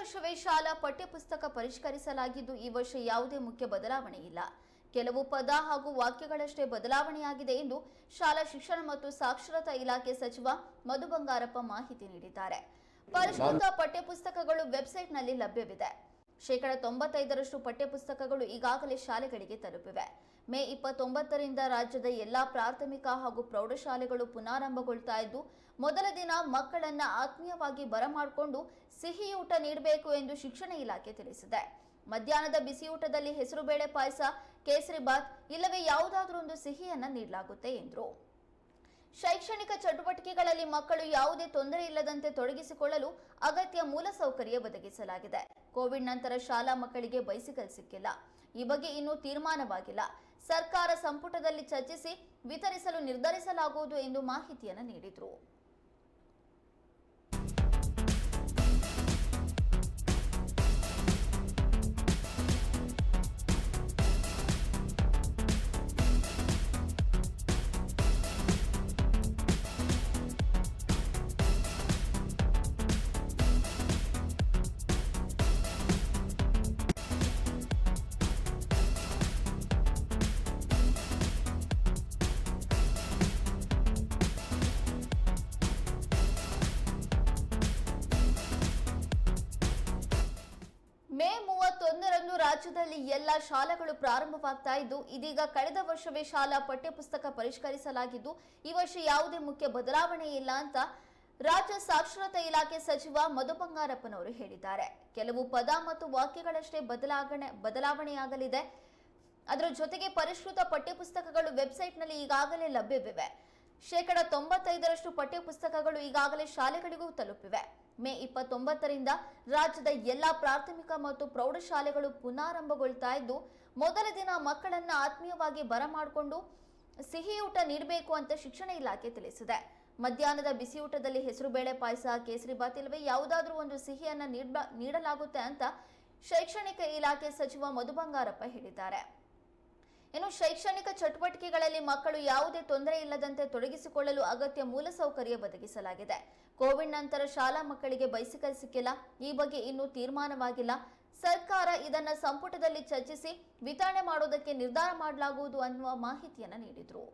ವರ್ಷವೇ ಶಾಲಾ ಪಠ್ಯಪುಸ್ತಕ ಪರಿಷ್ಕರಿಸಲಾಗಿದ್ದು ಈ ವರ್ಷ ಯಾವುದೇ ಮುಖ್ಯ ಬದಲಾವಣೆ ಇಲ್ಲ. ಕೆಲವು ಪದ ಹಾಗೂ ವಾಕ್ಯಗಳಷ್ಟೇ ಬದಲಾವಣೆಯಾಗಿದೆ ಎಂದು ಶಾಲಾ ಶಿಕ್ಷಣ ಮತ್ತು ಸಾಕ್ಷರತಾ ಇಲಾಖೆ ಸಚಿವ ಮಧು ಬಂಗಾರಪ್ಪ ಮಾಹಿತಿ ನೀಡಿದ್ದಾರೆ. ಪರಿಷ್ಕೃತ ಪಠ್ಯಪುಸ್ತಕಗಳು ವೆಬ್ಸೈಟ್ನಲ್ಲಿ ಲಭ್ಯವಿದೆ. ಶೇಕಡ ತೊಂಬತ್ತೈದರಷ್ಟು ಪಠ್ಯಪುಸ್ತಕಗಳು ಈಗಾಗಲೇ ಶಾಲೆಗಳಿಗೆ ತಲುಪಿವೆ. ಮೇ ಇಪ್ಪತ್ತೊಂಬತ್ತರಿಂದ ರಾಜ್ಯದ ಎಲ್ಲಾ ಪ್ರಾಥಮಿಕ ಹಾಗೂ ಪ್ರೌಢಶಾಲೆಗಳು ಪುನಾರಂಭಗೊಳ್ತಾ ಇದ್ದು, ಮೊದಲ ದಿನ ಮಕ್ಕಳನ್ನ ಆತ್ಮೀಯವಾಗಿ ಬರಮಾಡಿಕೊಂಡು ಸಿಹಿಯೂಟ ನೀಡಬೇಕು ಎಂದು ಶಿಕ್ಷಣ ಇಲಾಖೆ ತಿಳಿಸಿದೆ. ಮಧ್ಯಾಹ್ನದ ಬಿಸಿಯೂಟದಲ್ಲಿ ಹೆಸರುಬೇಳೆ ಪಾಯಸ, ಕೇಸರಿ ಬಾತ್ ಇಲ್ಲವೇ ಯಾವುದಾದ್ರೂ ಒಂದು ಸಿಹಿಯನ್ನ ನೀಡಲಾಗುತ್ತೆ ಎಂದರು. ಶೈಕ್ಷಣಿಕ ಚಟುವಟಿಕೆಗಳಲ್ಲಿ ಮಕ್ಕಳು ಯಾವುದೇ ತೊಂದರೆ ಇಲ್ಲದಂತೆ ತೊಡಗಿಸಿಕೊಳ್ಳಲು ಅಗತ್ಯ ಮೂಲಸೌಕರ್ಯ ಒದಗಿಸಲಾಗಿದೆ. ಕೋವಿಡ್ ನಂತರ ಶಾಲಾ ಮಕ್ಕಳಿಗೆ ಬೈಸಿಕಲ್ ಸಿಕ್ಕಿಲ್ಲ. ಈ ಬಗ್ಗೆ ಇನ್ನೂ ತೀರ್ಮಾನವಾಗಿಲ್ಲ. ಸರ್ಕಾರ ಸಂಪುಟದಲ್ಲಿ ಚರ್ಚಿಸಿ ವಿತರಿಸಲು ನಿರ್ಧರಿಸಲಾಗುವುದು ಎಂದು ಮಾಹಿತಿಯನ್ನು ನೀಡಿದರು. ಮೂವತ್ತೊಂದರಂದು ರಾಜ್ಯದಲ್ಲಿ ಎಲ್ಲ ಶಾಲೆಗಳು ಪ್ರಾರಂಭವಾಗ್ತಾ ಇದ್ದು, ಇದೀಗ ಕಳೆದ ವರ್ಷವೇ ಶಾಲಾ ಪಠ್ಯಪುಸ್ತಕ ಪರಿಷ್ಕರಿಸಲಾಗಿದ್ದು, ಈ ವರ್ಷ ಯಾವುದೇ ಮುಖ್ಯ ಬದಲಾವಣೆ ಇಲ್ಲ ಅಂತ ರಾಜ್ಯ ಸಾಕ್ಷರತಾ ಇಲಾಖೆ ಸಚಿವ ಮಧು ಬಂಗಾರಪ್ಪನವರು ಹೇಳಿದ್ದಾರೆ. ಕೆಲವು ಪದ ಮತ್ತು ವಾಕ್ಯಗಳಷ್ಟೇ ಬದಲಾವಣೆ ಬದಲಾವಣೆಯಾಗಲಿದೆ. ಅದರ ಜೊತೆಗೆ ಪರಿಷ್ಕೃತ ಪಠ್ಯಪುಸ್ತಕಗಳು ವೆಬ್ಸೈಟ್ನಲ್ಲಿ ಈಗಾಗಲೇ ಲಭ್ಯವಿವೆ. ಶೇಕಡ ತೊಂಬತ್ತೈದರಷ್ಟು ಪಠ್ಯಪುಸ್ತಕಗಳು ಈಗಾಗಲೇ ಶಾಲೆಗಳಿಗೂ ತಲುಪಿವೆ. ಮೇ ಇಪ್ಪತ್ತೊಂಬತ್ತರಿಂದ ರಾಜ್ಯದ ಎಲ್ಲಾ ಪ್ರಾಥಮಿಕ ಮತ್ತು ಪ್ರೌಢಶಾಲೆಗಳು ಪುನಾರಂಭಗೊಳ್ತಾ ಇದ್ದು, ಮೊದಲ ದಿನ ಮಕ್ಕಳನ್ನ ಆತ್ಮೀಯವಾಗಿ ಬರಮಾಡಿಕೊಂಡು ಸಿಹಿಯೂಟ ನೀಡಬೇಕು ಅಂತ ಶಿಕ್ಷಣ ಇಲಾಖೆ ತಿಳಿಸಿದೆ. ಮಧ್ಯಾಹ್ನದ ಬಿಸಿಯೂಟದಲ್ಲಿ ಹೆಸರುಬೇಳೆ ಪಾಯಸ, ಕೇಸರಿ ಬಾತ್ ಇಲ್ಲವೇ ಯಾವುದಾದ್ರೂ ಒಂದು ಸಿಹಿಯನ್ನ ನೀಡಲಾಗುತ್ತೆ ಅಂತ ಶೈಕ್ಷಣಿಕ ಇಲಾಖೆ ಸಚಿವ ಮಧು ಬಂಗಾರಪ್ಪ ಹೇಳಿದ್ದಾರೆ. ಇನ್ನು ಶೈಕ್ಷಣಿಕ ಚಟುವಟಿಕೆಗಳಲ್ಲಿ ಮಕ್ಕಳು ಯಾವುದೇ ತೊಂದರೆ ಇಲ್ಲದಂತೆ ತೊಡಗಿಸಿಕೊಳ್ಳಲು ಅಗತ್ಯ ಮೂಲಸೌಕರ್ಯ ಒದಗಿಸಲಾಗಿದೆ. ಕೋವಿಡ್ ನಂತರ ಶಾಲಾ ಮಕ್ಕಳಿಗೆ ಬೈಸಿಕಲ್ ಸಿಕ್ಕಿಲ್ಲ. ಈ ಬಗ್ಗೆ ಇನ್ನೂ ತೀರ್ಮಾನವಾಗಿಲ್ಲ. ಸರ್ಕಾರ ಇದನ್ನು ಸಂಪುಟದಲ್ಲಿ ಚರ್ಚಿಸಿ, ವಿತರಣೆ ಮಾಡೋದಕ್ಕೆ ನಿರ್ಧಾರ ಮಾಡಲಾಗುವುದು ಅನ್ನುವ ಮಾಹಿತಿಯನ್ನು ನೀಡಿದ್ರು.